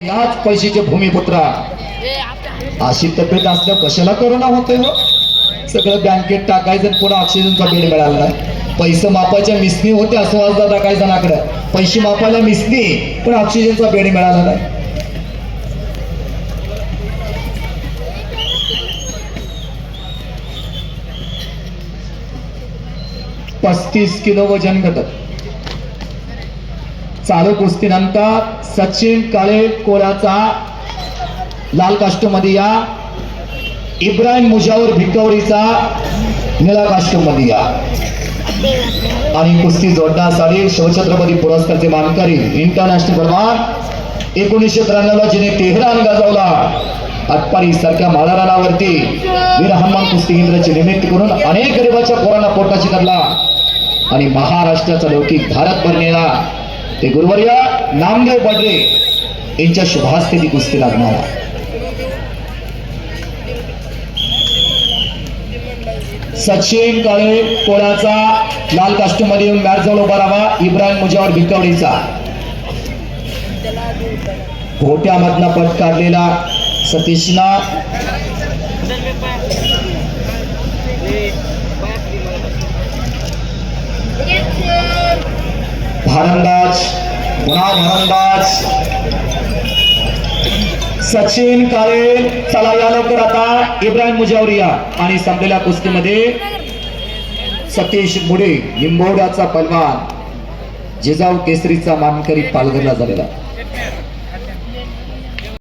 याच पैशाचे भूमिपुत्रा. अशी तब्येत असल्या कशाला करोना होतोय हो? सगळं बँकेत टाकायचं पुन्हा ऑक्सिजनचा बेड मिळाला नाही. पैसे मापायच्या मिसनी होत्या सुहासदा टाकायचा नाकडं पैसे मापायला मिसनी पण ऑक्सिजनचा बेड मिळाला नाही. पस्तीस किलो वजन घटक. चालू कुस्तीनंतर सचिन काळे कोळ्याचा लाल काष्टमध्ये या. इब्राहिम मुजावर भिकवरीचा निळा काष्टमध्ये या. आणि कुस्ती जोडण्यासाठी शिवछत्रपती पुरस्कारचे मानकरी इंटरनॅशनल प्रमाण एकोणीसशे त्र्याण्णव जिने तेहरान गाजवला. अटपारी सारख्या महाराणावरती वीर हनुमान कुस्ती केंद्राचे निमित्त करून अनेक गरिबाच्या पोरांना पोटाशी धरला. आणि महाराष्ट्राचा लौकिक भारत भरलेला ते गुरुवर्य नामदेव बडरे यांच्या शुभास्थिती कुस्ती लागणार सचिन काळे कोळ्याचा लाल कास्टमध्ये येऊन मॅच जवळ उभा राहावा इब्राहिम मुजावर भिकवडीचा. घोट्यामधन पट काढलेला सतीशना. भारंदाज पुन्हा भारंदाज. सचिन काळे चला या लवकर आता इब्राहिम मुजावरिया आणि संपलेल्या कुस्तीमध्ये सतीश मुडे निंबोड्याचा पलवान. जिजाऊ केसरीचा मानकरी पालघरला झालेला.